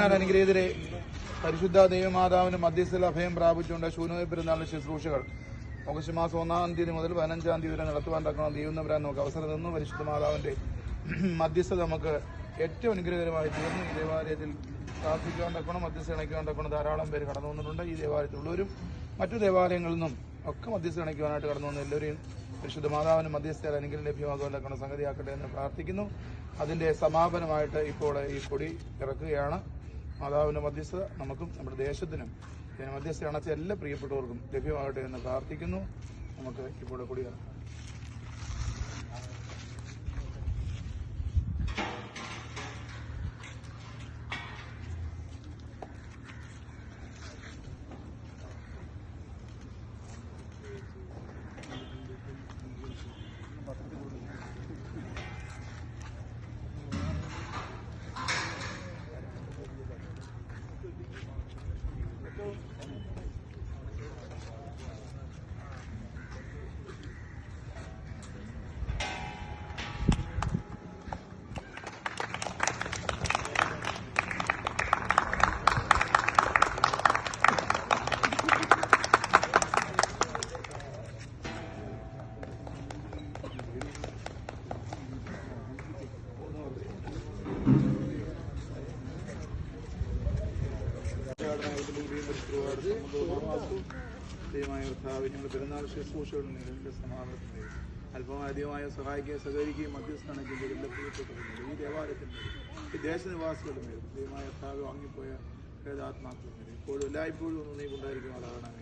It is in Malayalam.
ദൈവത്തിനാൽ അനുഗ്രഹീതരെ പരിശുദ്ധ ദൈവമാതാവിന് മധ്യസ്ഥല അഭയം പ്രാപിച്ചുകൊണ്ട് ശൂന്യ പെരുന്നാളിന് ശുശ്രൂഷകൾ. ഓഗസ്റ്റ് മാസം ഒന്നാം തീയതി മുതൽ പതിനഞ്ചാം തീയതി വരെ നടത്തുവാൻ തക്കണം ദൈവം വരാൻ നമുക്ക് അവസരം തന്നു. പരിശുദ്ധ മാതാവിന്റെ മധ്യസ്ഥത നമുക്ക് ഏറ്റവും അനുഗ്രഹകരമായി തീർന്നു. ഈ ദേവാലയത്തിൽ പ്രാർത്ഥിക്കാൻ തക്കണം മധ്യസ്ഥ ഇണയ്ക്കാൻ തക്കണം ധാരാളം പേര് കടന്നു വന്നിട്ടുണ്ട്. ഈ ദേവാലയത്തിലുള്ളവരും മറ്റു ദേവാലയങ്ങളിൽ നിന്നും ഒക്കെ മധ്യസ്ഥ ഇണയ്ക്കുവാനായിട്ട് കടന്നു വന്ന എല്ലാവരെയും പരിശുദ്ധ മാതാവിന് മധ്യസ്ഥ അനുഗ്രഹം തക്കണം സംഗതിയാക്കട്ടെ എന്ന് പ്രാർത്ഥിക്കുന്നു. അതിന്റെ സമാപനമായിട്ട് ഇപ്പോൾ ഈ കൊടി ഇറക്കുകയാണ്. മാതാവിന്റെ മധ്യസ്ഥത നമുക്കും നമ്മുടെ ദേശത്തിനും മധ്യസ്ഥ അണച്ച എല്ലാ പ്രിയപ്പെട്ടവർക്കും ലഭ്യമാകട്ടെ എന്ന് പ്രാർത്ഥിക്കുന്നു. നമുക്ക് ഇപ്പോൾ കൊടി ദൈവമായ കർത്താവ് ഞങ്ങൾ പെരുന്നാൾ ശുശ്രൂഷകളിൽ നിങ്ങളുടെ സമാധാനത്തിന് അല്പം അധികമായ സഹായിക്കുകയും സഹകരിക്കുകയും മധ്യസ്ഥാനത്തിന്റെ എല്ലാ പ്രിയപ്പെട്ടവരുടെ ഈ ദേവാലയത്തിന്റെ ഈ ദേശനിവാസികളുടെ മേലും ദൈവമായ കർത്താവ് വാങ്ങിപ്പോയ വേദാത്മാക്കളുടെ മേലും ഇപ്പോഴും എല്ലായ്പ്പോഴും ഒന്നും നീ കൊണ്ടായിരിക്കും അതാണ്